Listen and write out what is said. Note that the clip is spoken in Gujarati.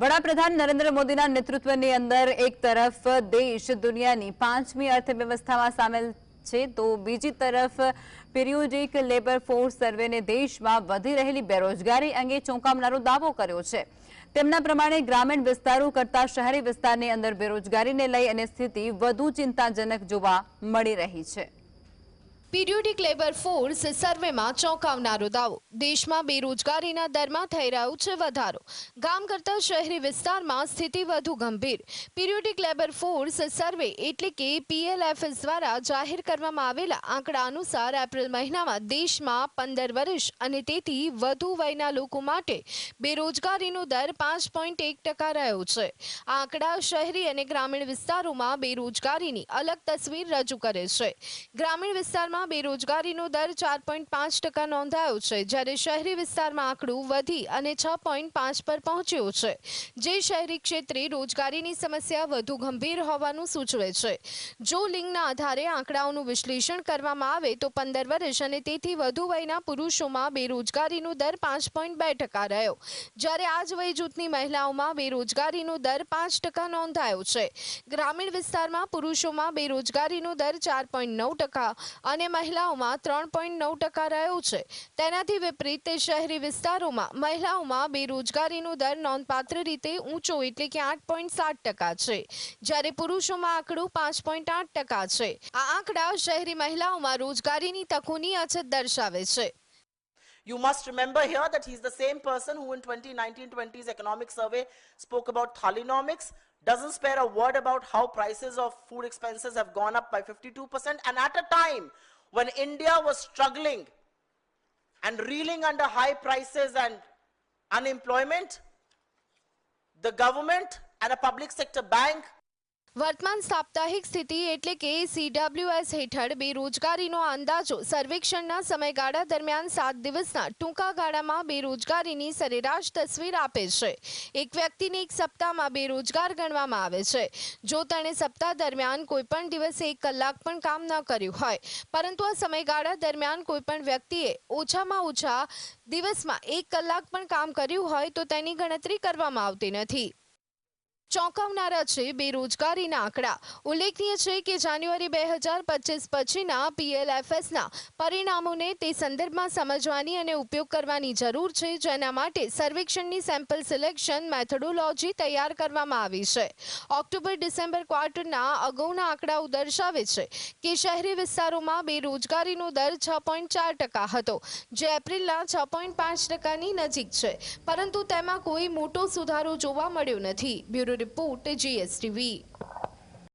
વડાપ્રધાન નરેન્દ્ર મોદીના નેતૃત્વની અંદર એક તરફ દેશ દુનિયાની પાંચમી અર્થવ્યવસ્થામાં સામેલ છે, તો બીજી તરફ પિરિયોડિક લેબર ફોર્સ સર્વેને દેશમાં વધી રહેલી બેરોજગારી અંગે ચોંકાવનારો દાવો કર્યો છે. તેમના પ્રમાણે ગ્રામીણ વિસ્તારો કરતા શહેરી વિસ્તારની અંદર બેરોજગારીને લઈ અને સ્થિતિ વધુ ચિંતાજનક જોવા મળી રહી છે. પીરિયોડિક લેબર ફોર્સ સર્વેમાં ચોંકાવનારો દાવો. દેશમાં બેરોજગારીના દરમાં થઈ રહ્યો છે વધારો. ગામ કરતાં શહેરી વિસ્તારમાં સ્થિતિ વધુ ગંભીર. પીરિયોડિક લેબર ફોર્સ સર્વે એટલે કે પીએલએફએસ દ્વારા જાહેર કરવામાં આવેલા આંકડા અનુસાર એપ્રિલ મહિનામાં દેશમાં પંદર વર્ષ અને તેથી વધુ વયના લોકો માટે બેરોજગારીનો દર પાંચ પોઈન્ટ એક ટકા રહ્યો છે. આંકડા શહેરી અને ગ્રામીણ વિસ્તારોમાં બેરોજગારીની અલગ તસવીર રજૂ કરે છે. ગ્રામીણ વિસ્તારમાં બેરોજગારીનો દર ચાર પોઈન્ટ પાંચ ટકા નોંધાયો છે, જ્યારે શહેરી વિસ્તારમાં આંકડું વધી અને છ પોઈન્ટ પાંચ પર પહોંચ્યો છે. જે શહેરી ક્ષેત્રે રોજગારીની સમસ્યા વધુ ગંભીર હોવાનું સૂચવે છે. જો લિંગના આધારે આંકડાઓનું વિશ્લેષણ કરવામાં આવે તો પંદર વર્ષ અને તેથી વધુ વયના પુરુષોમાં બેરોજગારીનો દર પાંચ પોઈન્ટ બે ટકા રહ્યો. જ્યારે આ જ વય જૂથની મહિલાઓમાં બેરોજગારીનો દર પાંચ ટકા નોંધાયો છે. ગ્રામીણ વિસ્તારમાં પુરુષોમાં બેરોજગારીનો દર ચાર પોઈન્ટ નવ ટકા અને મહિલાઓમાં ત્રણ પોઈન્ટ નવ ટકા રહ્યો છે તેનાથી વિપરીત શહેરી વિસ્તારોમાં મહિલાઓમાં બેરોજગારીનો દર નોંધપાત્ર રીતે ઊંચો એટલે કે આઠ પોઈન્ટ સાત ટકા છે જ્યારે પુરુષોમાં આંકડું પાંચ પોઈન્ટ આઠ ટકા છે આ આંકડા શહેરી મહિલાઓમાં રોજગારીની તકોની અછત દર્શાવે છે You must remember here that he's the same person who in 2019-20's economic survey spoke about Thalinomics, doesn't spare a word about how prices of food expenses have gone up by 52% and at a time when India was struggling and reeling under high prices and unemployment, the government and a public sector bank વર્તમાન સાપ્તાહિક સ્થિતિ એટલે કે સીડબ્લ્યુએસ હેઠળ બેરોજગારીનો અંદાજો સર્વેક્ષણના સમયગાળા દરમિયાન સાત દિવસના ટૂંકા ગાળામાં બેરોજગારીની સરેરાશ તસવીર આપે છે. એક વ્યક્તિને એક સપ્તાહમાં બેરોજગાર ગણવામાં આવે છે. જો તેણે સપ્તાહ દરમિયાન કોઈપણ દિવસે એક કલાક પણ કામ ન કર્યું હોય, પરંતુ આ સમયગાળા દરમિયાન કોઈપણ વ્યક્તિએ ઓછામાં ઓછા દિવસમાં એક કલાક પણ કામ કર્યું હોય તો તેની ગણતરી કરવામાં આવતી નથી. ચોંકાવનારા છે બેરોજગારીના આંકડા. ઉલ્લેખનીય છે કે જાન્યુઆરી બે હજાર પચીસ પછીના પીએલએફએસના પરિણામોને તે સંદર્ભમાં સમજવાની અને ઉપયોગ કરવાની જરૂર છે, જેના માટે સર્વેક્ષણની સેમ્પલ સિલેક્શન મેથોડોલોજી તૈયાર કરવામાં આવી છે. ઓક્ટોબર ડિસેમ્બર ક્વાર્ટરના અગાઉના આંકડાઓ દર્શાવે છે કે શહેરી વિસ્તારોમાં બેરોજગારીનો દર છ પોઈન્ટ ચાર ટકા હતો, જે એપ્રિલના છ પોઈન્ટ પાંચ ટકાની નજીક છે. પરંતુ તેમાં કોઈ મોટો સુધારો જોવા મળ્યો નથી. Bureau report G S T V